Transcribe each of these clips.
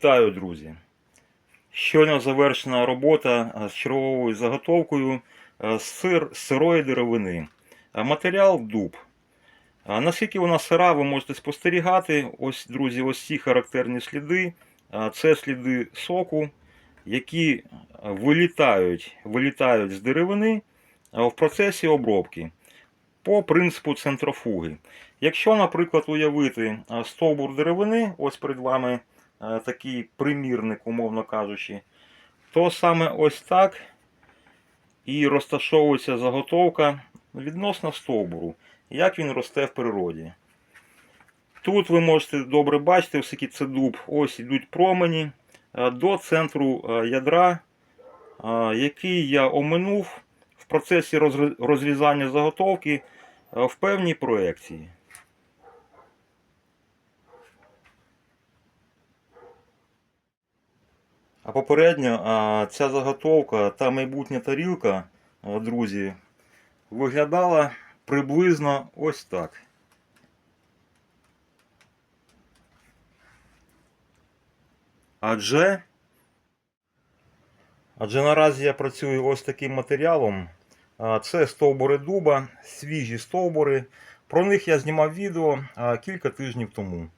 Вітаю, друзі! Щойно завершена робота е, з черговою заготовкою е, сир, сирої деревини. Е, Матеріал дуб. Наскільки вона сира, ви можете спостерігати. Ось, друзі, ось ці характерні сліди. Це сліди соку, які вилітають, вилітають з деревини в процесі обробки по принципу центрофуги. Якщо, наприклад, уявити стовбур деревини, ось перед вами такий примірник, умовно кажучи, то саме ось так і розташовується заготовка відносно стовбуру, як він росте в природі. Тут ви можете добре бачити, оскільки це дуб, ось ідуть промені е, до центру е, ядра, е, який я оминув в процесі розрізання заготовки е, в певній проекції. А попередньо ця заготовка та майбутня тарілка, друзі, виглядала приблизно ось так. Адже, адже наразі я працюю ось таким матеріалом. Це стовбури дуба, свіжі стовбури. Про них я знімав відео кілька тижнів тому.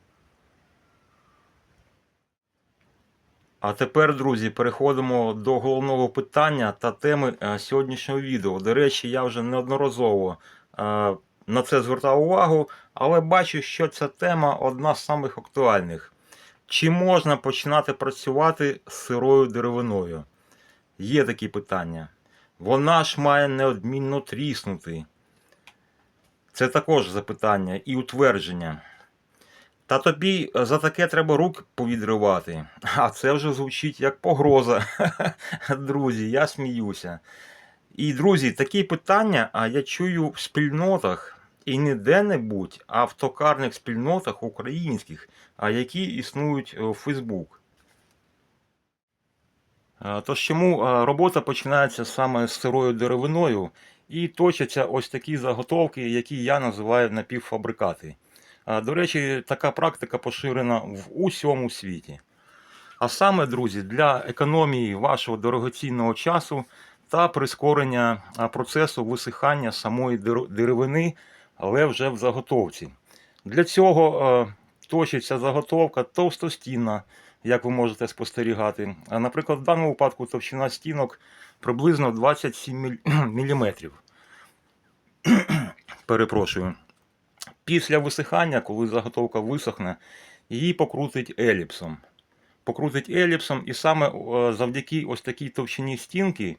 А тепер, друзі, переходимо до головного питання та теми е, сьогоднішнього відео. До речі, я вже неодноразово е, на це звертав увагу, але бачу, що ця тема одна з самих актуальних. Чи можна починати працювати з сирою деревиною? Є такі питання. Вона ж має неодмінно тріснути. Це також запитання і утвердження. Та тобі е, за таке треба рук повідривати. А це вже звучить як погроза. Друзі, я сміюся. І, друзі, такі питання а я чую в спільнотах і не де-небудь, а в токарних спільнотах українських, а які існують е, у Фейсбук. Е, Тож чому робота починається саме з сирою деревиною і точаться ось такі заготовки, які я називаю напівфабрикати. До речі, така практика поширена в усьому світі. А саме, друзі, для економії вашого дорогоцінного часу та прискорення процесу висихання самої деревини, але вже в заготовці. Для цього точиться заготовка товстостінна, як ви можете спостерігати. Наприклад, в даному випадку товщина стінок приблизно 27 мм. Перепрошую. Після висихання, коли заготовка висохне, її покрутить еліпсом. Покрутить еліпсом, і саме завдяки ось такій товщині стінки,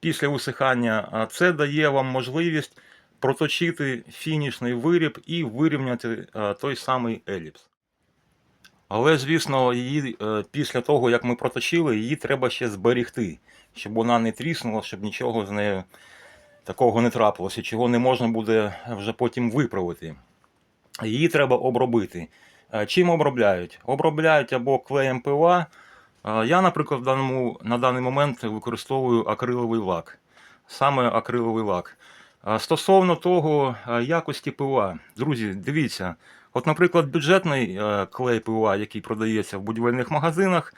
після висихання, це дає вам можливість проточити фінішний виріб і вирівняти той самий еліпс. Але, звісно, її е, після того, як ми проточили, її треба ще зберігти, щоб вона не тріснула, щоб нічого з нею такого не трапилося, чого не можна буде вже потім виправити. Її треба обробити. Чим обробляють? Обробляють або клеєм ПВА. Я, наприклад, в даному, на даний момент використовую акриловий лак. Саме акриловий лак. Стосовно того якості ПВА, друзі, дивіться, от, наприклад, бюджетний клей ПВА, який продається в будівельних магазинах,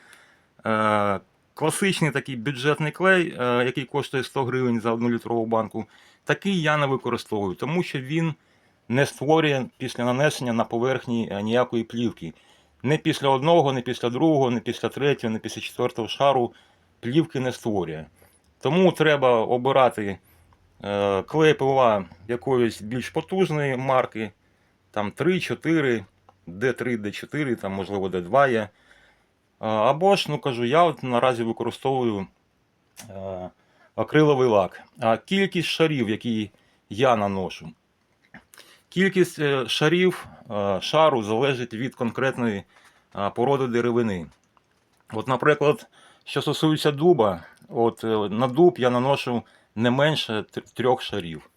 класичний такий бюджетний клей, е, який коштує 100 гривень за 1 літрову банку, такий я не використовую, тому що він не створює після нанесення на поверхні е, ніякої плівки. Не після одного, не після другого, не після третього, не після четвертого шару плівки не створює. Тому треба обирати е, клей ПВА якоїсь більш потужної марки, там 3, 4, D3, D4, там, можливо, D2 є. Або ж, ну кажу, я от наразі використовую е, акриловий лак. А кількість шарів, які я наношу, кількість е, шарів е, шару залежить від конкретної породи деревини. От, наприклад, що стосується дуба, от на дуб я наношу не менше трьох шарів.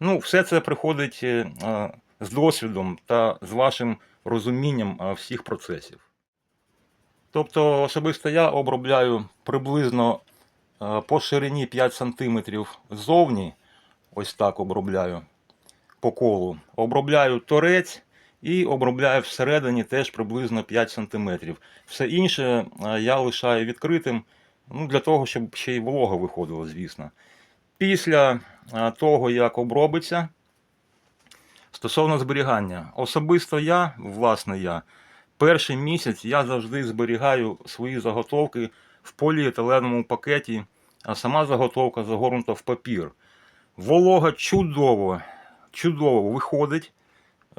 Ну, все це приходить з досвідом та з вашим розумінням всіх процесів. Тобто особисто я обробляю приблизно е, по ширині 5 см ззовні, ось так обробляю по колу. Обробляю торець і обробляю всередині теж приблизно 5 см. Все інше е, я лишаю відкритим ну, для того, щоб ще й волога виходила, звісно. Після е, того, як обробиться, стосовно зберігання, особисто я, власне я, перший місяць я завжди зберігаю свої заготовки в поліетиленовому пакеті, а сама заготовка загорнута в папір. Волога чудово, чудово виходить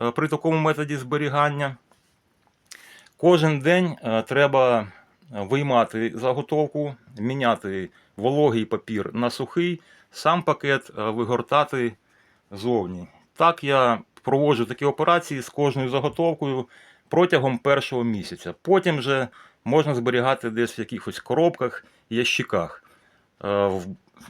е, при такому методі зберігання. Кожен день е, треба виймати заготовку, міняти вологий папір на сухий, сам пакет е, вигортати зовні. Так я проводжу такі операції з кожною заготовкою протягом першого місяця. Потім вже можна зберігати десь в якихось коробках, ящиках. Е,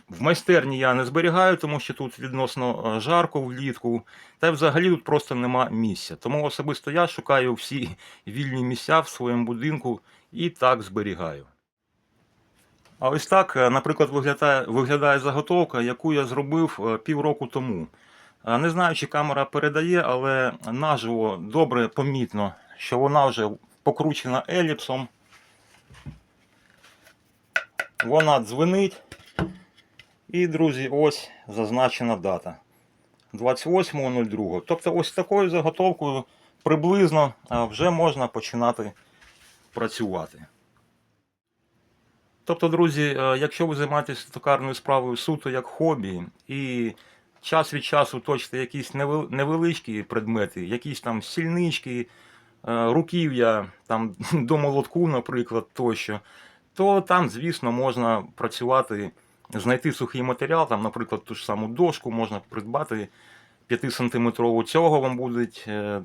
В майстерні я не зберігаю, тому що тут відносно е, жарко влітку, та й взагалі тут просто нема місця. Тому особисто я шукаю всі вільні місця в своєму будинку і так зберігаю. А ось так, е, наприклад, виглядає, виглядає заготовка, яку я зробив півроку тому. Не знаю, чи камера передає, але наживо добре помітно, що вона вже покручена еліпсом. Вона дзвенить. І, друзі, ось зазначена дата. 28.02. Тобто ось такою заготовкою приблизно вже можна починати працювати. Тобто, друзі, якщо ви займаєтесь токарною справою суто як хобі, і час від часу точите якісь невеличкі предмети, якісь там сільнички, е, руків'я там, до молотку, наприклад, тощо, то там, звісно, можна працювати, знайти сухий матеріал, там, наприклад, ту ж саму дошку можна придбати 5-сантиметрову, цього вам буде е,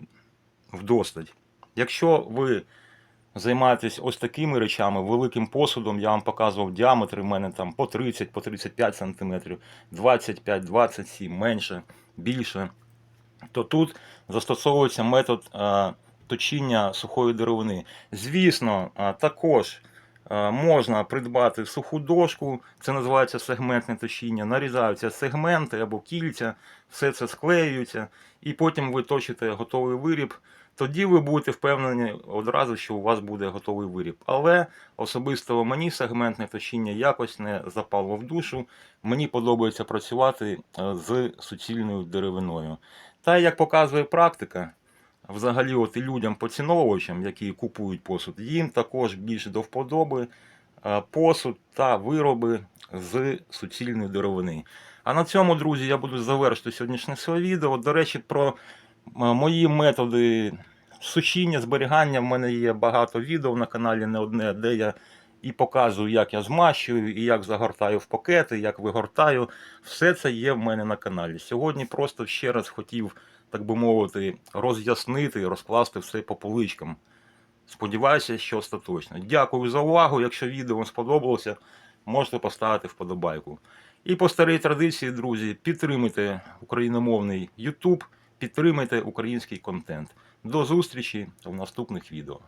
вдостать. Якщо ви займаєтесь ось такими речами, великим посудом, я вам показував діаметри в мене там по 30, по 35 см, 25, 27, менше, більше, то тут застосовується метод е, точіння сухої деревини. Звісно, також можна придбати суху дошку, це називається сегментне точіння, нарізаються сегменти або кільця, все це склеюється, і потім ви точите готовий виріб. Тоді ви будете впевнені одразу, що у вас буде готовий виріб. Але особисто мені сегментне точіння якось не запало в душу. Мені подобається працювати е, з суцільною деревиною. Та як показує практика, взагалі, от і людям поціновувачам, які купують посуд, їм також більш до вподоби е, посуд та вироби з суцільної деревини. А на цьому, друзі, я буду завершити сьогоднішнє своє відео. До речі, про Мої методи сушіння, зберігання в мене є багато відео на каналі, не одне, де я і показую, як я змащую, і як загортаю в пакети, як вигортаю. Все це є в мене на каналі. Сьогодні просто ще раз хотів, так би мовити, роз'яснити, розкласти все по поличкам. Сподіваюся, що остаточно. Дякую за увагу. Якщо відео вам сподобалося, можете поставити вподобайку. І по старій традиції, друзі, підтримайте україномовний YouTube, підтримайте український контент. До зустрічі в наступних відео.